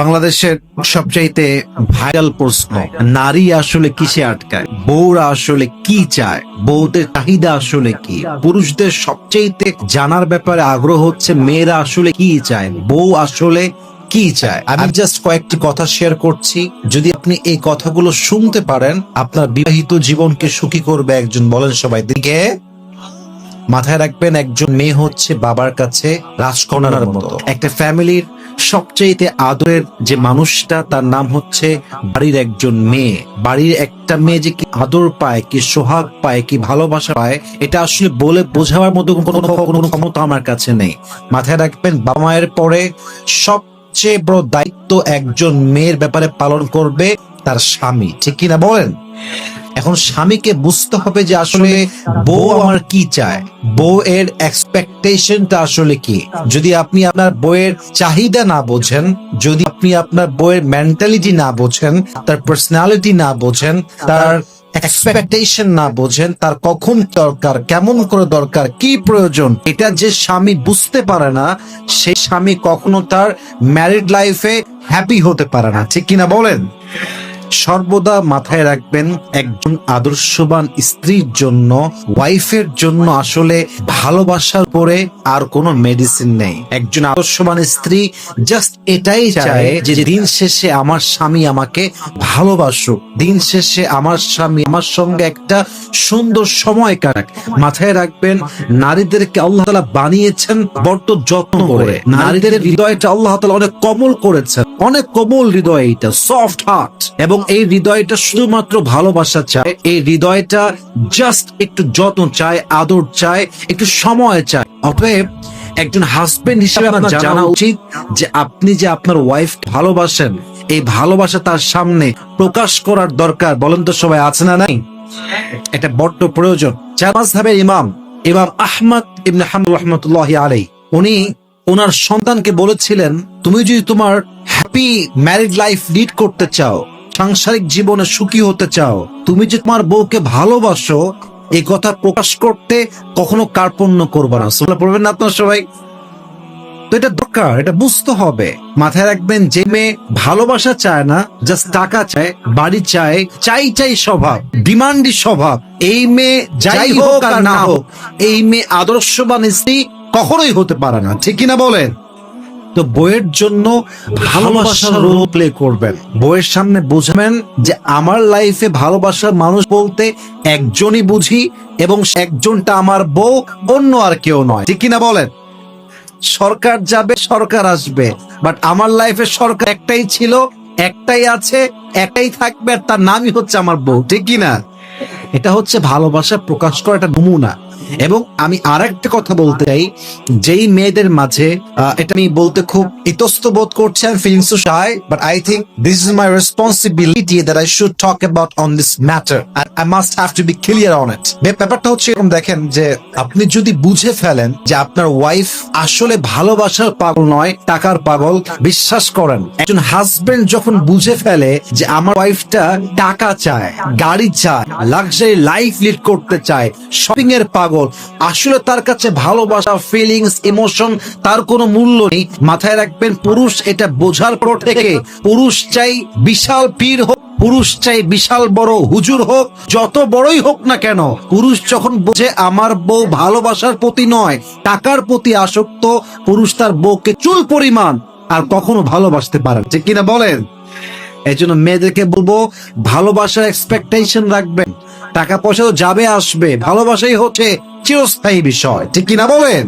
বাংলাদেশের সবচাইতে ভাইরাল প্রশ্ন, নারী আসলে কিসে আটকায়? বউরা আসলে কি চায়? বউদের চাহিদা আসলে কি? পুরুষদের সবচাইতে জানার ব্যাপারে আগ্রহ হচ্ছে মেয়েরা আসলে কি চায়? বউ আসলে কি চায়? আমি জাস্ট কয়েকটি কথা শেয়ার করছি। যদি আপনি এই কথাগুলো শুনতে পারেন, আপনার বিবাহিত জীবনকে সুখী করবে একজন, বলেন সবাই। দিকে মাথায় রাখবেন, একজন মেয়ে হচ্ছে বাবার কাছে রাজকন্যার মতো। একটা ফ্যামিলির সবচেয়ে আদরের যে মানুষটা, তার নাম হচ্ছে বাড়ির একজন মেয়ে। বাড়ির একটা মেয়ে যে কি আদর পায়, কি সোহাগ পায়, কি ভালোবাসা পায়, এটা আসলে বলে বোঝাবার মতো কোনো কোনো ক্ষমতা আমার কাছে নেই। মাথায় রাখবেন, বাবা মায়ের পরে সবচেয়ে বড় দায়িত্ব একজন মেয়ের ব্যাপারে পালন করবে তার স্বামী। ঠিক কিনা বলেন? এখন স্বামীকে বুঝতে হবে যে আসলে বউ আমার কি চায়। বউ এর এক্সপেকটেশনটা আসলে কি? যদি আপনি আপনার বইয়ের চাহিদা না বোঝেন, যদি আপনি আপনার বইয়ের মেন্টালিটি না বোঝেন, তার পার্সোনালিটি না বোঝেন, তার এক্সপেকটেশন না বোঝেন, তার কখন দরকার, কেমন করে দরকার, কি প্রয়োজন, এটা যে স্বামী বুঝতে পারে না, সে স্বামী কখনো তার ম্যারিড লাইফে হ্যাপি হতে পারে না। ঠিক কিনা বলেন? সর্বদা মাথায় রাখবেন একজন আদর্শবান স্ত্রীর জন্য ওয়াইফের জন্য আসলে ভালোবাসার পরে আর কোনো মেডিসিন নেই। একজন আদর্শবান স্ত্রী জাস্ট এটাই চায় যে দিন শেষে আমার স্বামী আমাকে ভালোবাসুক দিন শেষে আমার স্বামী আমার সঙ্গে একটা সুন্দর সময় কাটাক। মাথায় রাখবেন নারীদেরকে আল্লাহ তালা বানিয়েছেন বড্ড যত্ন করে। নারীদের হৃদয়টা আল্লাহ তালা অনেক কমল করেছেন। অনেক কোমল হৃদয় এটা সফট হার্ট এবং এই হৃদয়টা শুধুমাত্র ভালোবাসা চায় এই হৃদয়টা জাস্ট একটু যত্ন চায় আদর চায় একটু সময় চায়। অতএব একজন হাজবেন্ড হিসেবে আপনার জানা উচিত যে আপনি যে আপনার ওয়াইফ ভালোবাসেন এই ভালোবাসা তার সামনে প্রকাশ করার দরকার। বলেন তো সবাই আছে না নাই? এটা বড্ড প্রয়োজন। চার মাযহাবের ইমাম ইমাম আহমদ ইবনে হাম্বল রহমতুল্লাহ আলাই উনি ওনার সন্তানকে বলেছিলেন তুমি যদি তোমার হ্যাপি ম্যারিড লাইফ লিড করতে চাও সাংসারিক জীবনে সুখী হতে চাও। তুমি যে তোমার বউকে ভালোবাসো এই কথা প্রকাশ করতে কখনো কার্পণ্য করবে না। সোলা পড়বেন না আপনার সবাই? তো এটা দরকার এটা বুঝতে হবে। মাথায় রাখবেন যে মেয়ে ভালোবাসা চায় না জাস্ট টাকা চায় বাড়ি চায় চাই চাই স্বভাব ডিমান্ডি স্বভাব। এই মেয়ে যাই হোক আর না হোক। এই মেয়ে আদর্শবান স্ত্রী কখনোই হতে পারে না। ঠিক কিনা বলেন? তো বইয়ের জন্য ভালোবাসার রোল প্লে করবেন। বইয়ের সামনে বুঝবেন যে আমার লাইফে ভালোবাসার মানুষ বলতে একজনই বুঝি এবং একজনটা আমার বউ, অন্য আর কেউ নয়। ঠিক কিনা বলেন? সরকার যাবে, সরকার আসবে। বাট আমার লাইফে সরকার একটাই ছিল, একটাই আছে, একটাই থাকবে তার নামই হচ্ছে আমার বউ। ঠিক কি না এটা হচ্ছে ভালোবাসা প্রকাশ করা একটা নমুনা। এবং আমি আর একটা কথা বলতে চাই, যেই মেয়েদের মাঝে এটা আমি বলতে খুব ইতস্ত বোধ করছি, আমি feeling so shy but I think this is my responsibility that I should talk about on this matter R I must have to be clear on it ব্যাপারটা হচ্ছে এরকম, দেখেন যে আপনি যদি বুঝে ফেলেন যে আপনার ওয়াইফ আসলে ভালোবাসার পাগল নয়, টাকার পাগল, বিশ্বাস করেন। একজন হাজবেন্ড যখন বুঝে ফেলে যে আমার ওয়াইফটা টাকা চায়, গাড়ি চায় লাক্সারি লাইফ লিড করতে চায় শপিং এর পাগল আসলে তার কাছে ভালোবাসা ফিলিংস ইমোশন তার কোনো মূল্য নেই। মাথায় রাখবেন, পুরুষ এটা বোঝার পর থেকে পুরুষ চাই বিশাল পীর হোক, পুরুষ চাই বিশাল বড় হুজুর হোক, যত বড়ই হোক না কেন, পুরুষ যখন বোঝে আমার বউ ভালোবাসার প্রতি নয়, টাকার প্রতি আসক্ত, পুরুষ তার বউকে চুল পরিমাণ আর কখনো ভালোবাসতে পারে। ঠিক কিনা বলেন? এই জন্য মেয়েদেরকে বলব, ভালোবাসার এক্সপেকটেশন রাখবেন। টাকা পয়সা তো যাবে আসবে। ভালোবাসাই হচ্ছে চিরস্থায়ী বিষয়। ঠিক কিনা বলেন?